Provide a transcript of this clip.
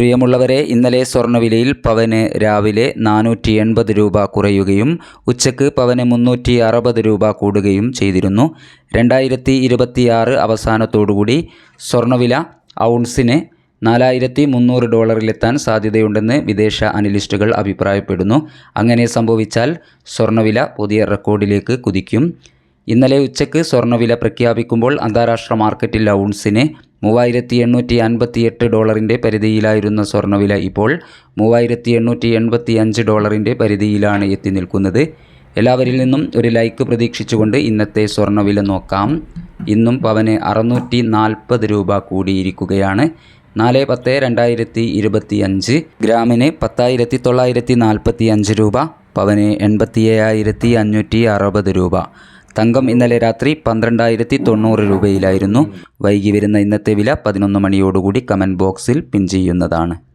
പ്രിയമുള്ളവരെ ഇന്നലെ സ്വർണവിലയിൽ പവന് രാവിലെ നാനൂറ്റി എൺപത് രൂപ കുറയുകയും ഉച്ചയ്ക്ക് പവന് മുന്നൂറ്റി അറുപത് രൂപ കൂടുകയും ചെയ്തിരുന്നു. രണ്ടായിരത്തി ഇരുപത്തിയാറ് അവസാനത്തോടുകൂടി സ്വർണവില ഔൺസിന് നാലായിരത്തി മുന്നൂറ് ഡോളറിലെത്താൻ സാധ്യതയുണ്ടെന്ന് വിദേശ അനലിസ്റ്റുകൾ അഭിപ്രായപ്പെടുന്നു. അങ്ങനെ സംഭവിച്ചാൽ സ്വർണവില പുതിയ റെക്കോർഡിലേക്ക് കുതിക്കും. ഇന്നലെ ഉച്ചയ്ക്ക് സ്വർണവില പ്രഖ്യാപിക്കുമ്പോൾ അന്താരാഷ്ട്ര മാർക്കറ്റിൽ ഔൺസിന് മൂവായിരത്തി എണ്ണൂറ്റി അൻപത്തി എട്ട് ഡോളറിന്റെ പരിധിയിലായിരുന്ന സ്വർണവില ഇപ്പോൾ മൂവായിരത്തി എണ്ണൂറ്റി എൺപത്തി അഞ്ച് ഡോളറിന്റെ പരിധിയിലാണ് എത്തി നിൽക്കുന്നത്. എല്ലാവരിൽ നിന്നും ഒരു ലൈക്ക് പ്രതീക്ഷിച്ചുകൊണ്ട് ഇന്നത്തെ സ്വർണവില നോക്കാം. ഇന്നും പവന് അറുന്നൂറ്റി നാൽപ്പത് രൂപ കൂടിയിരിക്കുകയാണ്. നാല് പത്ത് രണ്ടായിരത്തി ഇരുപത്തി അഞ്ച് ഗ്രാമിന് പത്തായിരത്തി തൊള്ളായിരത്തി നാൽപ്പത്തി അഞ്ച് രൂപ പവന് എൺപത്തി ഏഴായിരത്തി അഞ്ഞൂറ്റി അറുപത് രൂപ. തങ്കം ഇന്നലെ രാത്രി പന്ത്രണ്ടായിരത്തി തൊണ്ണൂറ് രൂപയിലായിരുന്നു. വൈകി വരുന്ന ഇന്നത്തെ വില പതിനൊന്ന് മണിയോടുകൂടി കമന്റ് ബോക്സിൽ പിൻ ചെയ്യുന്നതാണ്.